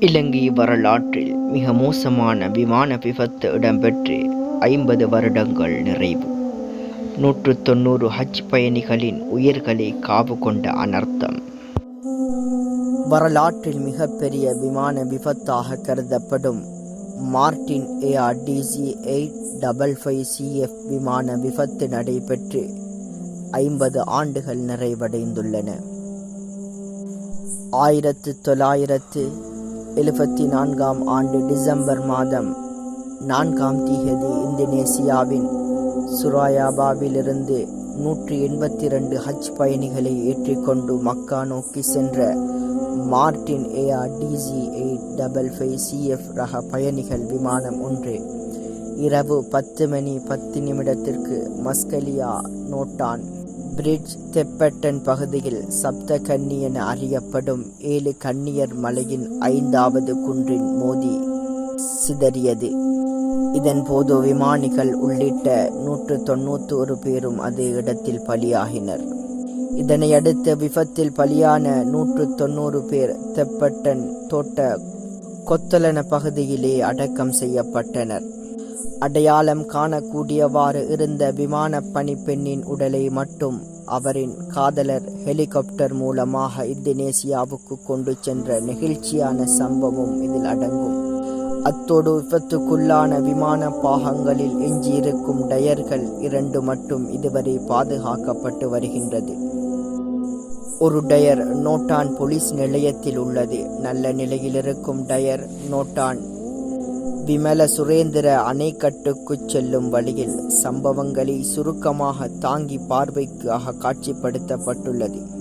இலங்கை வரலாற்றில் மிக மோசமான விமான விபத்து இடம்பெற்று ஐம்பது வருடங்கள் நிறைவு. நூற்று தொண்ணூறு ஹஜ் பயணிகளின் உயிர்களை காவு கொண்ட அனர்த்தம். வரலாற்றில் மிகப்பெரிய விமான விபத்தாக கருதப்படும் Martin air DC eight double five CF விமான விபத்து நடைபெற்று ஐம்பது ஆண்டுகள் நிறைவடைந்துள்ளன. ஆயிரத்து தொள்ளாயிரத்து எழுபத்தி நான்காம் ஆண்டு டிசம்பர் மாதம் நான்காம் தீகதி இந்தோனேசியாவின் சுராயாபாவிலிருந்து நூற்றி எண்பத்தி ரெண்டு ஹஜ் பயணிகளை ஏற்றிக்கொண்டு மக்கா நோக்கி சென்ற Martin air DC eight double five CF ரக பயணிகள் விமானம் ஒன்று. இரவு பத்து மணி பத்து நிமிடத்திற்கு மஸ்கலியா நோட்டான் பிரிட்ஜ் தெப்பட்டன் பகுதியில் சப்த கன்னி என அறியப்படும் ஏழு கன்னியர் மலையின் ஐந்தாவது குன்றின் மோதி சிதறியது. இதன் போது விமானிகள் உள்ளிட்ட நூற்று தொண்ணூத்தோரு பேரும் அதே இடத்தில் பலியாகினர். இதனையடுத்து விபத்தில் பலியான நூற்று தொண்ணூறு பேர் தெப்பட்டன் தோட்ட கொத்தலன பகுதியிலே அடக்கம் செய்யப்பட்டனர். அடையாளம் காணக்கூடியவாறு இருந்த விமான பணிப்பெண்ணின் உடலை மட்டும் அவரின் காதலர் ஹெலிகாப்டர் மூலமாக இந்தோனேசியாவுக்கு கொண்டு சென்ற நெகிழ்ச்சியான சம்பவம் இதில் அடங்கும். அத்தோடு விபத்துக்குள்ளான விமான பாகங்களில் எஞ்சியிருக்கும் டயர்கள் இரண்டு மட்டும் இதுவரை பாதுகாக்கப்பட்டு வருகின்றது. ஒரு டயர் நோட்டான் போலீஸ் நிலையத்தில் உள்ளது. நல்ல நிலையில் இருக்கும் டயர் நோட்டான் விமல சுரேந்திர அணைக்கட்டுக்குச் செல்லும் வழியில் சம்பவங்களை சுருக்கமாக தாங்கி பார்வைக்காக காட்சிப்படுத்தப்பட்டுள்ளது.